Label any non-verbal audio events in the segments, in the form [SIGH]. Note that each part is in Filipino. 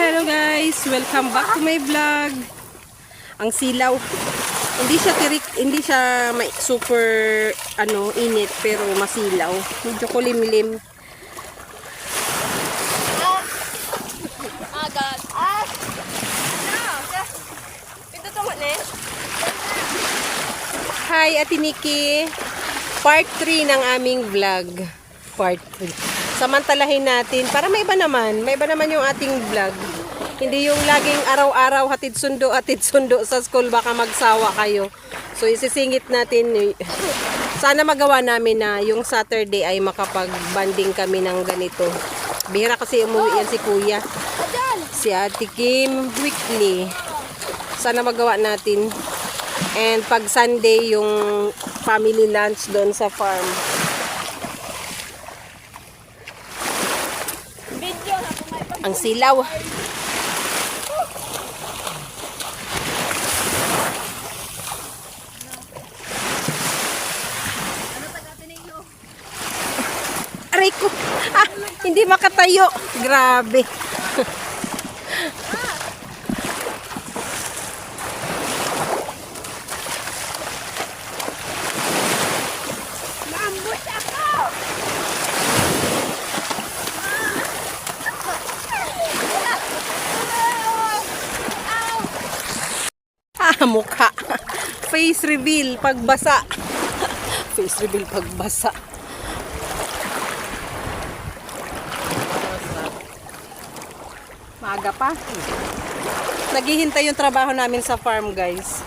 Hello guys! Welcome back to my vlog. Ang silaw. Hindi siya tirik, hindi siya may super ano, init pero masilaw. Medyo kulimlim. Agad. Ah! To mo ne? Hi, Ate Nikki. Part 3 ng aming vlog. Part 3. Samantalahin natin para may iba naman. May iba naman yung ating vlog. Hindi yung laging araw-araw hatid sundo, hatid sundo sa school. Baka magsawa kayo. So isisingit natin. Sana magawa namin na yung Saturday ay makapag-banding kami ng ganito. Bihira kasi umuwi yan si Kuya. Si Ate Kim weekly. Sana magawa natin. And pag Sunday, yung family lunch doon sa farm. Ang silaw. Aray ko. Ah, hindi makatayo. Grabe. Ako! Ah, mukha. Face reveal pagbasa. Face reveal pagbasa. Maaga pa. Naghihintay yung trabaho namin sa farm, guys.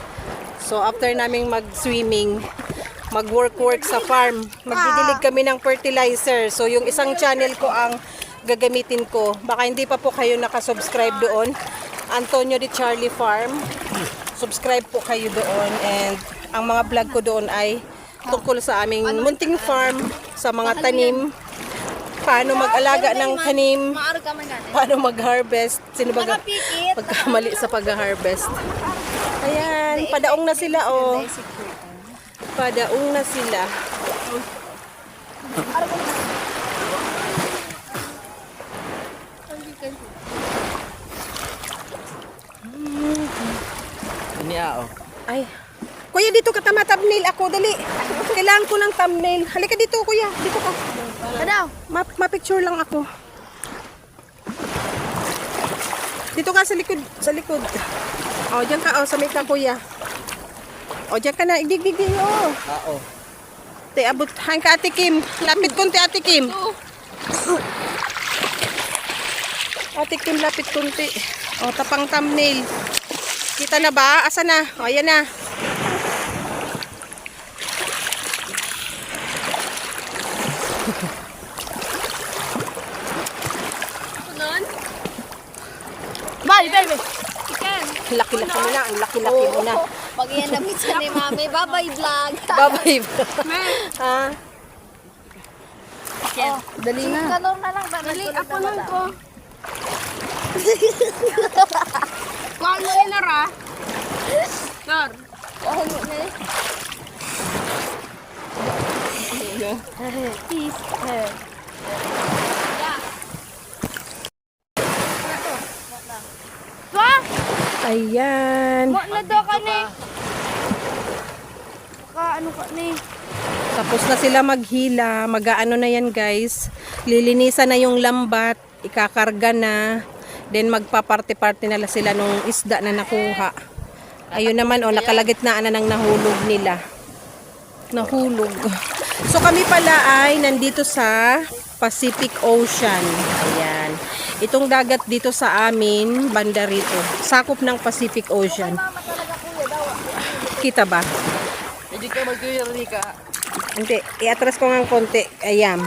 So, after naming mag-swimming, mag-work-work sa farm, magdidilig kami ng fertilizer. So, yung isang channel ko ang gagamitin ko. Baka hindi pa po kayo nakasubscribe doon. Antonio de Charlie Farm. Subscribe po kayo doon. And ang mga vlog ko doon ay tungkol sa aming munting farm, sa mga tanim, paano mag-alaga ng tanim, paano mag-harvest, sino ba pagkamali sa pag-harvest. Ayan, padaong na sila oh. Padaong na sila. Ini ah, oh. Ay. Kuya, dito ka tama thumbnail ako, dali. Kailangan ko ng thumbnail. Halika dito, kuya. Dito ka. Kadaw. Ma ma-picture lang ako. Dito ka sa likod, sa likod. Oh, diyan ka oh, sa may ka, kuya. Oh, diyan ka na. Dig, dig, dig. Oh. Ah, oh. Te, abot. Hain ka, Ate Kim. Lapit konti, Ate Kim. Ate Kim, lapit konti. Oh, tapang thumbnail. Kita na ba? Asa na? Oh, ayan na. Tunon. Bye, baby. Chicken. Laki-laki mo na. Ang laki-laki mo na. Pag yan damit sa ni mami, bye-bye vlog. [LAUGHS] Babay. ha? Chicken. Dali na. Na lang. Dali, ako lang ko. [LAUGHS] Kuha mo inara. Sir. Oh, ano na eh. Peace. Yeah. Wah! Ayan. Mo na ka ni. Ka ano ka ni? Tapos na sila maghila. Mag-ano na yan guys. Lilinisan na yung lambat. Ikakarga na. Then magpaparte-parte na sila nung isda na nakuha. Ayun naman oh, nakalagit na na ng nahulog nila. Nahulog. So kami pala ay nandito sa Pacific Ocean. Ayan. Itong dagat dito sa amin, banda rito. Sakop ng Pacific Ocean. Kita ba? Hindi ka magkuyari ka. Hindi, i-atras ko ng konti. Ayan.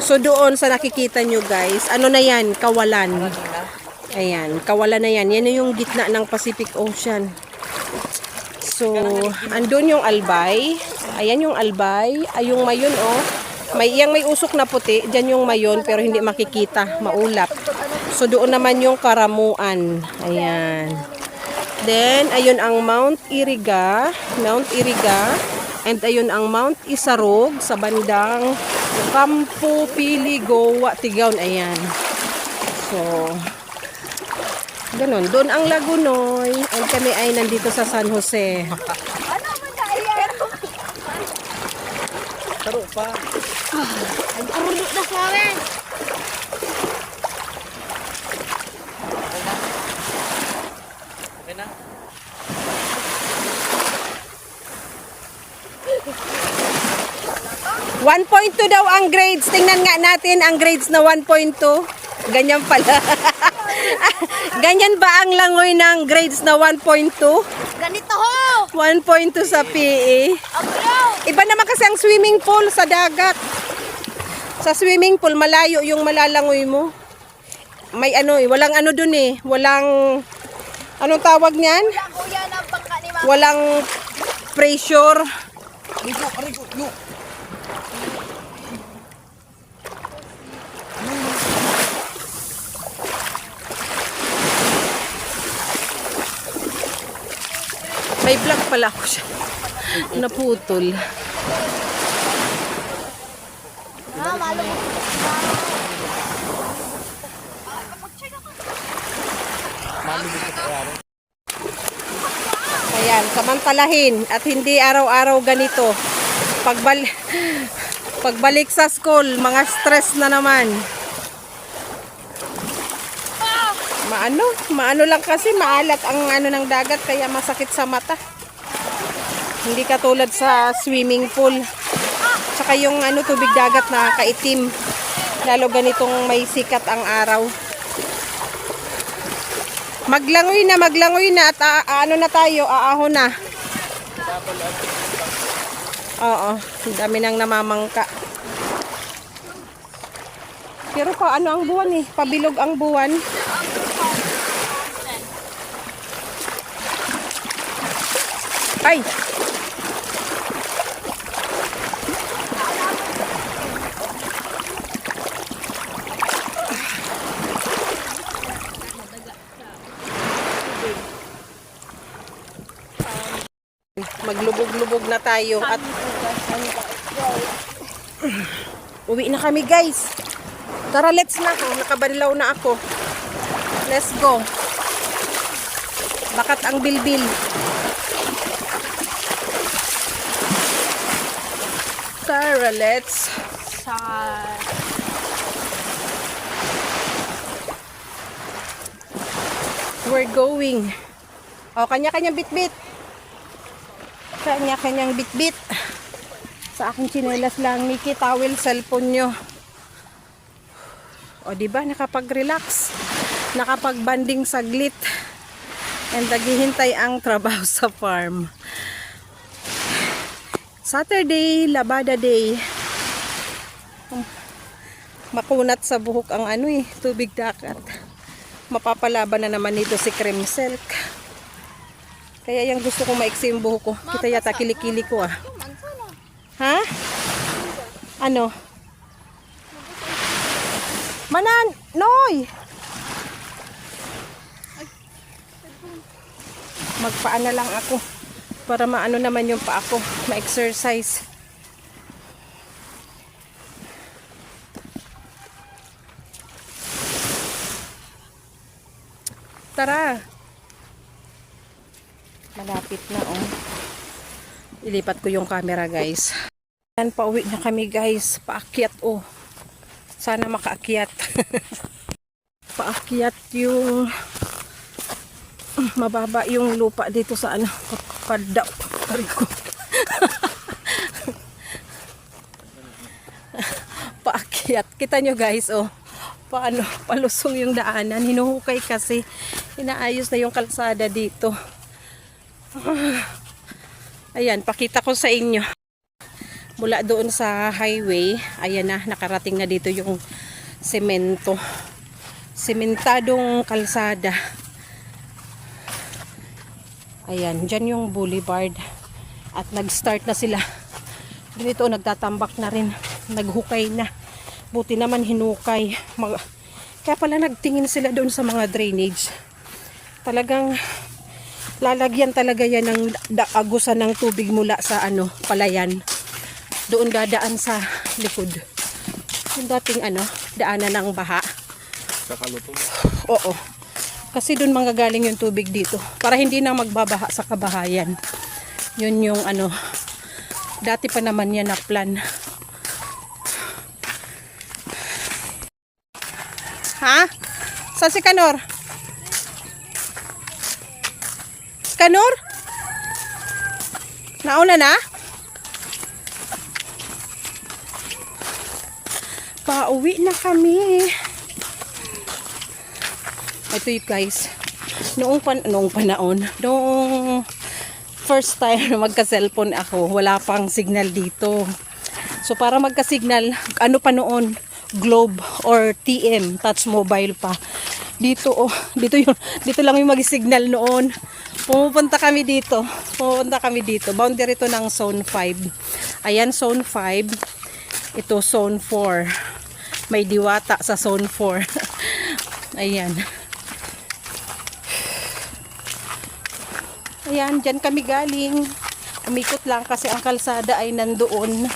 So doon sa nakikita nyo guys, ano na yan? Kawalan. Ayan, kawalan na yan. Yan na yung gitna ng Pacific Ocean. So, andun yung albay. Ayan yung albay. Ay, yung mayon, oh. May, yung may usok na puti. Diyan yung mayon, pero hindi makikita. Maulap. So, doon naman yung karamuan. Ayan. Then, ayun ang Mount Iriga. Mount Iriga. And ayun ang Mount Isarog sa bandang Campo Pili, Goa, Tigaon. Ayan. So, Ganon. Doon ang Lagunoy. At kami ay nandito sa San Jose. Ano man na iyan? Taro pa. Ang kurulo na sa amin. 1.2 daw ang grades. Tingnan nga natin ang grades na 1.2. Ganyan pala. [LAUGHS] Ganyan ba ang langoy ng grades na 1.2? Ganito ho! 1.2 sa PE. Iba naman kasi ang swimming pool sa dagat. Sa swimming pool, malayo yung malalangoy mo. May ano eh, walang ano dun eh. Walang, anong tawag niyan? Walang pressure. Rico, Rico. May vlog pala ako siya. Naputol. Ayan, samantalahin at hindi araw-araw ganito. Pagbal pagbalik sa school, mga stress na naman. Maano? Maano lang kasi maalat ang ano ng dagat kaya masakit sa mata. Hindi katulad sa swimming pool. Tsaka yung ano tubig dagat na kaitim. Lalo ganitong may sikat ang araw. Maglangoy na, maglangoy na at a- ano na tayo, aaho na. Oo, dami nang namamangka. Pero pa ano ang buwan eh, pabilog ang buwan. Ay! Maglubog-lubog na tayo at uwi na kami guys. Tara, let's na. Oh, Nakabanlaw na ako. Let's go. Bakat ang bilbil. Tara, let's. Sa... We're going. O, kanya-kanyang bit-bit. Kanya-kanyang bit-bit. Sa akin chinelas lang, Nikki, towel, cellphone nyo. O, di ba nakapag-relax. Nakapag-banding saglit. And naghihintay ang trabaho [LAUGHS] sa farm. Saturday, labada day. Makunat sa buhok ang ano eh, tubig dagat mapapalaban na naman nito si cream silk. Kaya yung gusto kong maiksi yung buhok ko. Kita yata kilikili ko ah. Ha? Ano? Manan! Noy! Magpaana lang ako. Para maano naman yung pa ako. Ma-exercise. Tara. Malapit na oh. Ilipat ko yung camera guys. Yan, pauwi na kami guys. Paakyat oh. Sana makaakyat. [LAUGHS] Paakyat yung mababa yung lupa dito sa ano. Kada. ko. [LAUGHS] Paakyat. Kita nyo guys oh paano palusong yung daanan hinuhukay kasi inaayos na yung kalsada dito ayan pakita ko sa inyo mula doon sa highway ayan na nakarating na dito yung semento sementadong kalsada ayan dyan yung boulevard. At nag start na sila. Dito nagtatambak na rin. Naghukay na. Buti naman hinukay. Mag- kaya pala nagtingin sila doon sa mga drainage. Talagang lalagyan talaga yan ng agusan ng tubig mula sa ano palayan. Doon dadaan sa likod. Yung dating ano daanan ng baha. Sa kalutong. oo Kasi doon manggagaling yung tubig dito. Para hindi na magbabaha sa kabahayan. Yun yung ano, dati pa naman yan na plan. Ha? Saan si Kanor? Kanor? Nauna na? Pauwi na kami. Ito yung guys. Noong, pan noong panahon, noong first time na magka-cellphone ako, wala pang signal dito. So para magka-signal, ano pa noon, Globe or TM, touch mobile pa. Dito oh, dito yung dito lang yung mag-signal noon. Pumupunta kami dito. Pumupunta kami dito. Boundary to ng zone 5. Ayan zone 5. Ito zone 4. May diwata sa zone 4. [LAUGHS] Ayan. Ayan, dyan kami galing. Umikot lang kasi ang kalsada ay nandoon.